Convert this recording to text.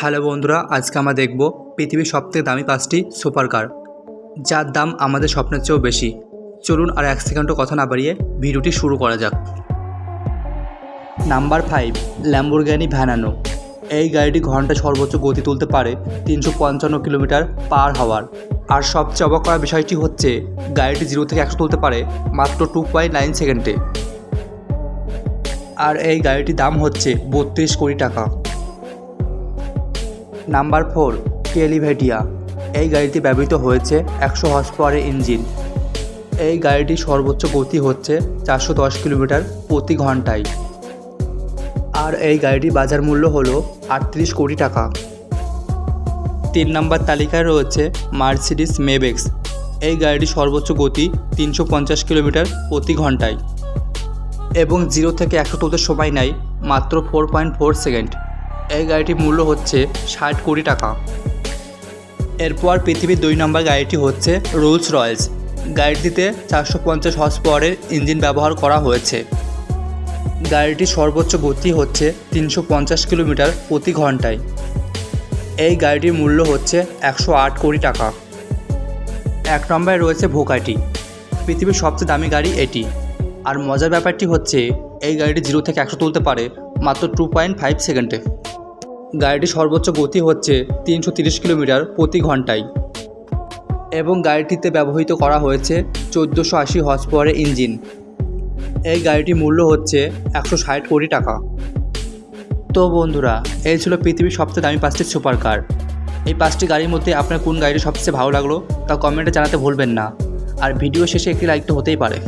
Hello বন্ধুরা, আজকে আমরা দেখব পৃথিবীর সবথেকে দামি পাঁচটি সুপার কার যার দাম আমাদের স্বপ্নের চেয়েও বেশি। চলুন আর এক সেকেন্ডও কথা না বাড়িয়ে ভিডিওটি শুরু করা যাক। Number five Lamborghini Veneno. এই গাড়িটি ঘন্টায় সর্বোচ্চ গতি তুলতে পারে তিনশো পঞ্চান্ন কিলোমিটার পার হওয়ার। আর সবচেয়ে অবাক করার বিষয়টি হচ্ছে, গাড়িটি জিরো থেকে একশো তুলতে পারে মাত্র টু পয়েন্ট নাইন সেকেন্ডে। আর এই গাড়িটির দাম হচ্ছে বত্রিশ কোটি টাকা। নাম্বার ফোর, কেলিভেটিয়া। এই গাড়িটি ব্যবহৃত হয়েছে একশো হর্স ইঞ্জিন। এই গাড়িটির সর্বোচ্চ গতি হচ্ছে চারশো দশ কিলোমিটার প্রতি ঘন্টায়। আর এই গাড়িটির বাজার মূল্য হল আটত্রিশ কোটি টাকা। তিন নম্বর তালিকায় রয়েছে মার্সিডিস মেবেক্স। এই গাড়িটির সর্বোচ্চ গতি তিনশো পঞ্চাশ কিলোমিটার প্রতি ঘন্টায়। এবং জিরো থেকে একশো তুলতে সময় নেয় মাত্র ফোর পয়েন্ট ফোর সেকেন্ড এই গাড়িটির মূল্য হচ্ছে ষাট কোটি টাকা। এরপর পৃথিবীর দুই নম্বর গাড়িটি হচ্ছে রোলস রয়েলস। গাড়িটিতে চারশো পঞ্চাশ হর্স পাওয়ারের ইঞ্জিন ব্যবহার করা হয়েছে। গাড়িটির সর্বোচ্চ গতি হচ্ছে তিনশো পঞ্চাশ কিলোমিটার প্রতি ঘন্টায়। এই গাড়িটির মূল্য হচ্ছে একশো আট কোটি টাকা। এক নম্বরে রয়েছে ভোকাটি। পৃথিবীর সবচেয়ে দামি গাড়ি এটি। আর মজার ব্যাপারটি হচ্ছে, এই গাড়িটি জিরো থেকে একশো তুলতে পারে মাত্র টু পয়েন্ট ফাইভ সেকেন্ডে। গাড়িটির সর্বোচ্চ গতি হচ্ছে তিনশো কিলোমিটার প্রতি ঘন্টায় এবং গাড়িটিতে ব্যবহৃত করা হয়েছে চোদ্দোশো আশি হর্স ইঞ্জিন। এই গাড়িটির মূল্য হচ্ছে একশো ষাট কোটি টাকা। তো বন্ধুরা, এই ছিল পৃথিবীর সবচেয়ে দামি পাঁচটি সুপার কার এই পাঁচটি গাড়ির মধ্যে আপনার কোন গাড়িটি সবচেয়ে ভালো লাগল তা কমেন্টে জানাতে ভুলবেন না। আর ভিডিও শেষে একটি লাইক তো হতেই পারে।